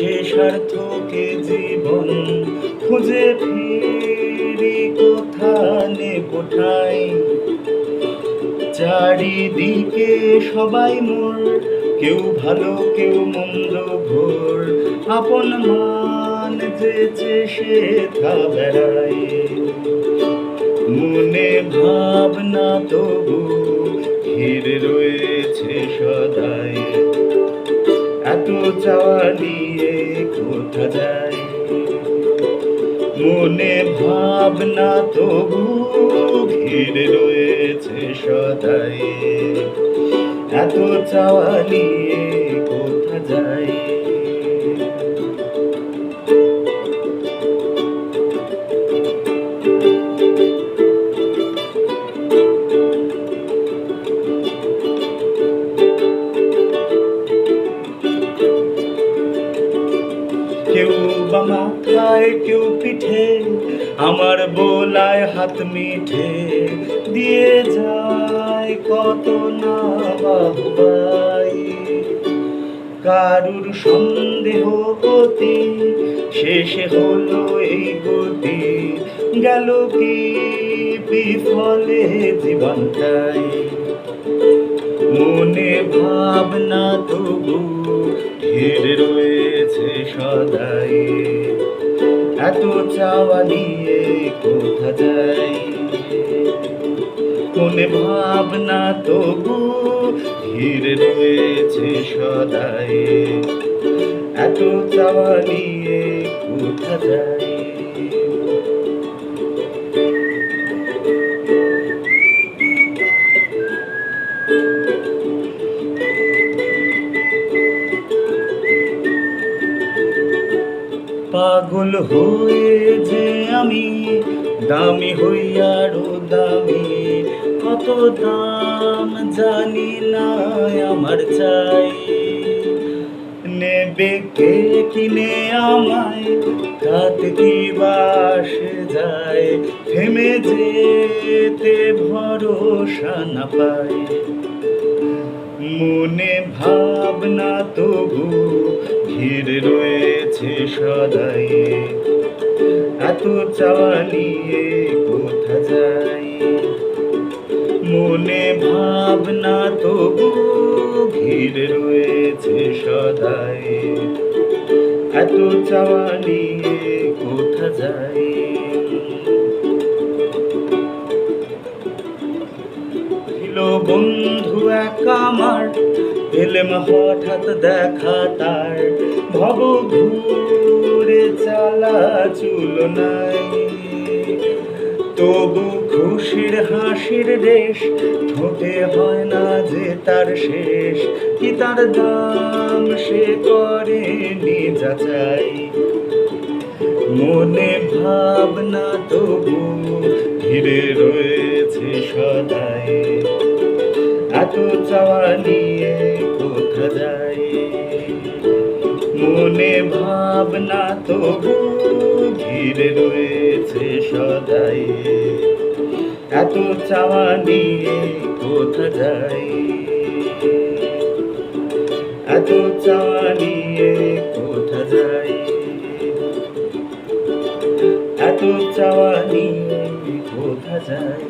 সার্থকে জীবন খুঁজে ফিরি কোথা নেব ঠাই চারিদিকে সবাই মোর, কেউ ভালো, কেউ মন্দ ঘোর। আপন মান যেচে সে থা বেড়ায়। মনে ভাবনা তবু ঘিরে চাওয়া নিয়ে কোথা যায়? মনে ভাবনা তবু ঘিরে রয়েছে সদাই। এত চাওয়া নিয়ে কোথা যায়? পিঠে, আমার বোলায় হাত মিঠে, দিয়ে যায় কত না বাহুবাই। কারুর সন্দেহ গতি, শেষে হলো এই গতি, গেল কি বিফলে জীবনটাই। মনে ভাবনা তবু, ঘিরে এত চাওয়া নিয়ে কোথা যাই? মনে ভাবনা তবু ধীরে রয়েছে সদাই। এত চাওয়া নিয়ে কোথা যাই? পাগল হয়ে যে আমি, দামি হইয়ারও দামি। কত দাম জানি না আমার চাই। নেবে কে কিনে আমায়, তাতে কি বাস যায়? থেমে যেতে ভরসা না পাই। মনে ভাবনা তবু ঘিরে রয়েছে সদাই। এত চাওয়া নিয়ে কোথা যাই? মনে ভাবনা তবু ঘিরে রয়েছে সদাই। এত নিয়ে কোথা যাই? বন্ধু এক আমার এলেম হঠাৎ দেখা তার। ভব ঘুরে চালা চুল নাই তবু খুশির হাসির রেশ, ঠোঁটে হয় না যে তার শেষ। কি তার দাম সে করে নিজা চাই মনে ভাবনা তবু ঘিরে রয়েছে সদাই। এত চাওয়া নিয়ে যায় মনে ভাবনা তবু ঘিরে রয়েছে সদাই। এত চাওয়া নিয়ে কোথা যায় এত চাওয়া নিয়ে কোথা যায় এত চাওয়া নিয়ে কোথা যায়